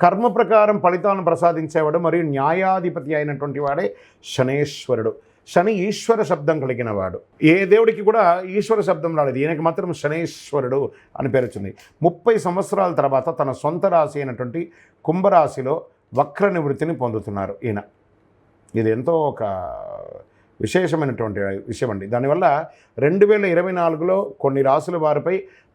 కర్మ ప్రకారం ఫలితాలను ప్రసాదించేవాడు మరియు న్యాయాధిపతి అయినటువంటి వాడే శనేశ్వరుడు. శని ఈశ్వర శబ్దం కలిగిన వాడు ఏ దేవుడికి కూడా ఈశ్వర శబ్దం రాలేదు. ఈయనకి మాత్రం శనేశ్వరుడు అని పేరు వచ్చింది. ముప్పై సంవత్సరాల తర్వాత తన సొంత రాశి అయినటువంటి కుంభరాశిలో వక్ర నివృత్తిని పొందుతున్నారు ఈయన. ఇది ఎంతో ఒక విశేషమైనటువంటి విషయం అండి. దానివల్ల రెండు వేల ఇరవై నాలుగులో కొన్ని రాసుల వారిపై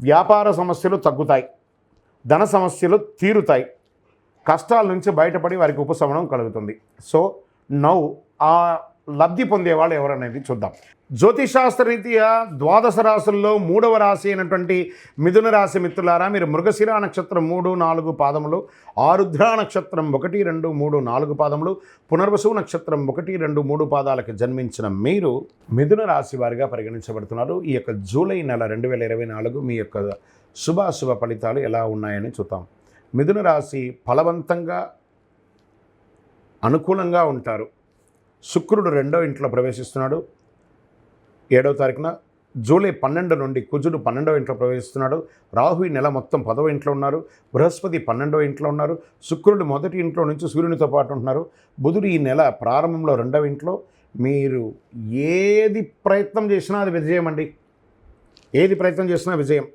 వ్యాపార సమస్యలు తగ్గుతాయి ధన సమస్యలు తీరుతాయి కష్టాల నుంచి బయటపడి వారికి ఉపశమనం కలుగుతుంది. సో నౌ ఆ లబ్ధి పొందేవాళ్ళు ఎవరనేది చూద్దాం. జ్యోతిశాస్త్ర రీత్యా ద్వాదశ రాశుల్లో మూడవ రాశి అయినటువంటి మిథున రాశి మిత్రులారా మీరు మృగశిర నక్షత్రం మూడు నాలుగు పాదములు ఆరుద్ర నక్షత్రం ఒకటి రెండు మూడు నాలుగు పాదములు పునర్వసు నక్షత్రం ఒకటి రెండు మూడు పాదాలకు జన్మించిన మీరు మిథున రాశి వారిగా పరిగణించబడుతున్నారు. ఈ యొక్క జూలై నెల రెండు వేల ఇరవై నాలుగు మీ యొక్క శుభాశుభ ఫలితాలు ఎలా ఉన్నాయని చూద్దాం. మిథున రాశి ఫలవంతంగా అనుకూలంగా ఉంటారు. శుక్రుడు రెండో ఇంట్లో ప్రవేశిస్తున్నాడు. ఏడవ తారీఖున జూలై పన్నెండు నుండి కుజుడు పన్నెండవ ఇంట్లో ప్రవేశిస్తున్నాడు. రాహు ఈ నెల మొత్తం పదవ ఇంట్లో ఉన్నారు. బృహస్పతి పన్నెండవ ఇంట్లో ఉన్నారు. శుక్రుడు మొదటి ఇంట్లో నుంచి సూర్యునితో పాటు ఉంటున్నారు. బుధుడు ఈ నెల ప్రారంభంలో రెండవ ఇంట్లో. మీరు ఏది ప్రయత్నం చేసినా అది విజయం అండి ఏది ప్రయత్నం చేసినా విజయం.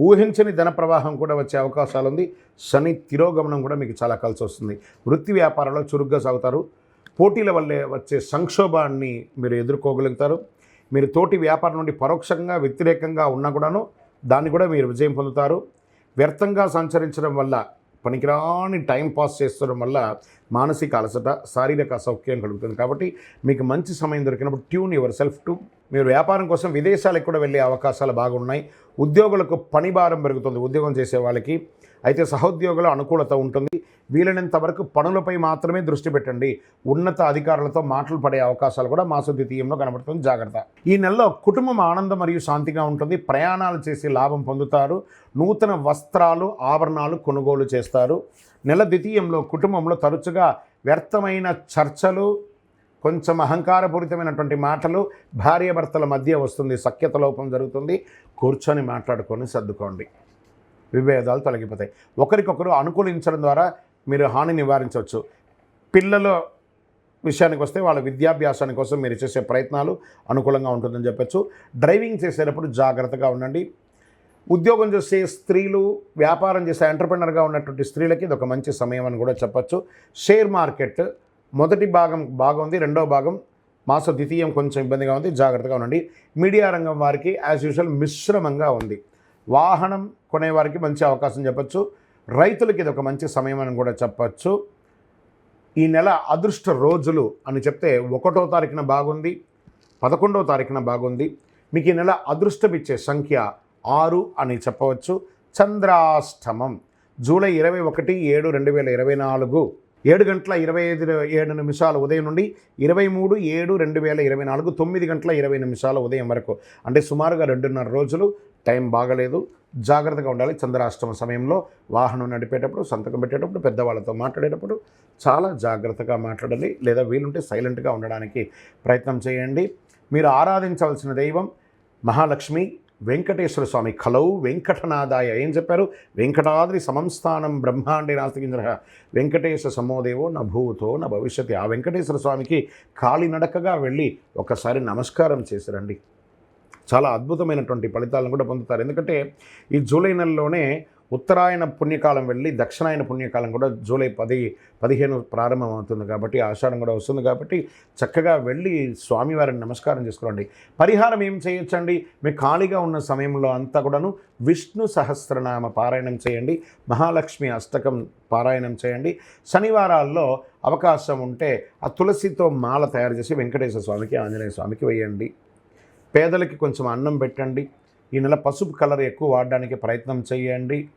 ఊహించని ధన ప్రవాహం కూడా వచ్చే అవకాశాలు ఉంది శని తిరోగమనం కూడా మీకు చాలా కలిసి వస్తుంది వృత్తి వ్యాపారంలో చురుగ్గా సాగుతారు. పోటీల వల్లే వచ్చే సంక్షోభాన్ని మీరు ఎదుర్కోగలుగుతారు. మీరు తోటి వ్యాపారం నుండి పరోక్షంగా వ్యతిరేకంగా ఉన్నా కూడాను దాన్ని కూడా మీరు విజయం పొందుతారు. వ్యర్థంగా సంచరించడం వల్ల పనికిరాని టైం పాస్ చేస్తడం వల్ల మానసిక అలసట శారీరక అసౌఖ్యం కలుగుతుంది. కాబట్టి మీకు మంచి సమయం దొరికినప్పుడు ట్యూన్ యువర్ సెల్ఫ్ టు. మీరు వ్యాపారం కోసం విదేశాలకు కూడా వెళ్ళే అవకాశాలు బాగున్నాయి. ఉద్యోగులకు పని భారం పెరుగుతుంది. ఉద్యోగం చేసే వాళ్ళకి అయితే సహోద్యోగుల అనుకూలత ఉంటుంది. వీలైనంత వరకు పనులపై మాత్రమే దృష్టి పెట్టండి. ఉన్నత అధికారులతో మాటలు పడే అవకాశాలు కూడా మాస ద్వితీయంలో కనబడుతుంది. జాగ్రత్త. ఈ నెలలో కుటుంబం ఆనందం మరియు శాంతిగా ఉంటుంది. ప్రయాణాలు చేసి లాభం పొందుతారు. నూతన వస్త్రాలు ఆభరణాలు కొనుగోలు చేస్తారు. నెల ద్వితీయంలో కుటుంబంలో తరచుగా వ్యర్థమైన చర్చలు కొంచెం అహంకారపూరితమైనటువంటి మాటలు భార్యాభర్తల మధ్య వస్తుంది. సఖ్యత లోపం జరుగుతుంది. కూర్చొని మాట్లాడుకొని సర్దుకోండి. విభేదాలు తొలగిపోతాయి. ఒకరికొకరు అనుకూలించడం ద్వారా మీరు హాని నివారించవచ్చు. పిల్లల విషయానికి వస్తే వాళ్ళ విద్యాభ్యాసాని కోసం మీరు చేసే ప్రయత్నాలు అనుకూలంగా ఉంటుందని చెప్పచ్చు. డ్రైవింగ్ చేసేటప్పుడు జాగ్రత్తగా ఉండండి. ఉద్యోగం చేసే స్త్రీలు వ్యాపారం చేసే ఎంటర్ప్రినర్గా ఉన్నటువంటి స్త్రీలకి ఇది ఒక మంచి సమయం అని కూడా చెప్పచ్చు. షేర్ మార్కెట్ మొదటి భాగం బాగుంది రెండో భాగం మాస ద్వితీయం కొంచెం ఇబ్బందిగా ఉంది జాగ్రత్తగా ఉండండి. మీడియా రంగం వారికి యాజ్ యూజువల్ మిశ్రమంగా ఉంది. వాహనం కొనేవారికి మంచి అవకాశం చెప్పచ్చు. రైతులకి ఇది ఒక మంచి సమయం అని కూడా చెప్పచ్చు. ఈ నెల అదృష్ట రోజులు అని చెప్తే ఒకటో తారీఖున బాగుంది పదకొండవ తారీఖున బాగుంది. మీకు ఈ నెల అదృష్టం ఇచ్చే సంఖ్య ఆరు అని చెప్పవచ్చు. చంద్రాష్టమం జూలై ఇరవై ఒకటి ఏడు రెండు వేల ఇరవై నాలుగు. ఏడు గంటల ఇరవై ఐదు ఏడు నిమిషాల ఉదయం నుండి ఇరవై మూడు ఏడు రెండు వేల ఇరవై నాలుగు తొమ్మిది గంటల ఇరవై నిమిషాల ఉదయం వరకు. అంటే సుమారుగా రెండున్నర రోజులు టైం బాగలేదు. జాగ్రత్తగా ఉండాలి. చంద్రాష్టమ సమయంలో వాహనం నడిపేటప్పుడు సంతకం పెట్టేటప్పుడు పెద్దవాళ్ళతో మాట్లాడేటప్పుడు చాలా జాగ్రత్తగా మాట్లాడాలి లేదా వీలుంటే సైలెంట్గా ఉండడానికి ప్రయత్నం చేయండి. మీరు ఆరాధించవలసిన దైవం మహాలక్ష్మి వెంకటేశ్వర స్వామి. కలౌ వెంకటనాదాయ ఏం చెప్పారు? వెంకటాద్రి సమంస్థానం బ్రహ్మాండే నాస్తికించిన వెంకటేశ్వర సమోదేవో నా భూతో నా భవిష్యత్తు ఆ వెంకటేశ్వర స్వామికి కాలినడకగా వెళ్ళి ఒకసారి నమస్కారం చేసిరండి చాలా అద్భుతమైనటువంటి ఫలితాలను కూడా పొందుతారు. ఎందుకంటే ఈ జూలై నెలలోనే ఉత్తరాయణ పుణ్యకాలం వెళ్ళి దక్షిణాయన పుణ్యకాలం కూడా జూలై పది పదిహేను ప్రారంభమవుతుంది కాబట్టి ఆషాఢం కూడా వస్తుంది కాబట్టి చక్కగా వెళ్ళి స్వామివారిని నమస్కారం చేసుకోండి. పరిహారం ఏం చేయొచ్చండి? మీకు ఖాళీగా ఉన్న సమయంలో అంతా కూడాను విష్ణు సహస్రనామ పారాయణం చేయండి. మహాలక్ష్మి అష్టకం పారాయణం చేయండి. శనివారాల్లో అవకాశం ఉంటే ఆ తులసితో మాల తయారు చేసి వెంకటేశ్వర స్వామికి ఆంజనేయ స్వామికి వేయండి. పేదలకి కొంచెం అన్నం పెట్టండి. ఈ నెల పసుపు కలర్ ఎక్కువ వాడడానికి ప్రయత్నం చేయండి.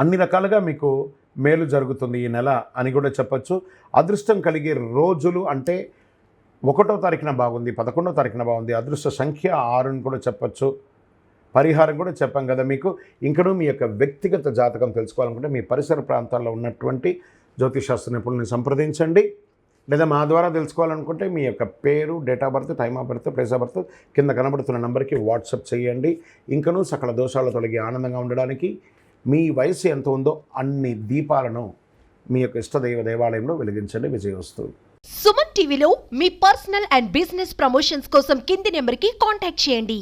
అన్ని రకాలుగా మీకు మేలు జరుగుతుంది ఈ నెల అని కూడా చెప్పచ్చు. అదృష్టం కలిగే రోజులు అంటే ఒకటో తారీఖున బాగుంది పదకొండో తారీఖున బాగుంది. అదృష్ట సంఖ్య ఆరుని కూడా చెప్పచ్చు. పరిహారం కూడా చెప్పాం కదా మీకు. ఇంకనూ మీ యొక్క వ్యక్తిగత జాతకం తెలుసుకోవాలనుకుంటే మీ పరిసర ప్రాంతాల్లో ఉన్నటువంటి జ్యోతిషాస్త్ర నిపుణుల్ని సంప్రదించండి. లేదా మా ద్వారా తెలుసుకోవాలనుకుంటే మీ యొక్క పేరు date of birth time of birth place of birth కింద కనబడుతున్న నెంబర్కి వాట్సాప్ చేయండి. ఇంకనూ సకల దోషాలు తొలగి ఆనందంగా ఉండడానికి మీ వయసు ఎంత ఉందో అన్ని దీపాలను మీ యొక్క ఇష్టదైవ దేవాలయంలో వెలిగించండి. విజయవస్తు. సుమన్ టీవీలో మీ పర్సనల్ అండ్ బిజినెస్ ప్రమోషన్స్ కోసం కింది నెంబర్కి కాంటాక్ట్ చేయండి.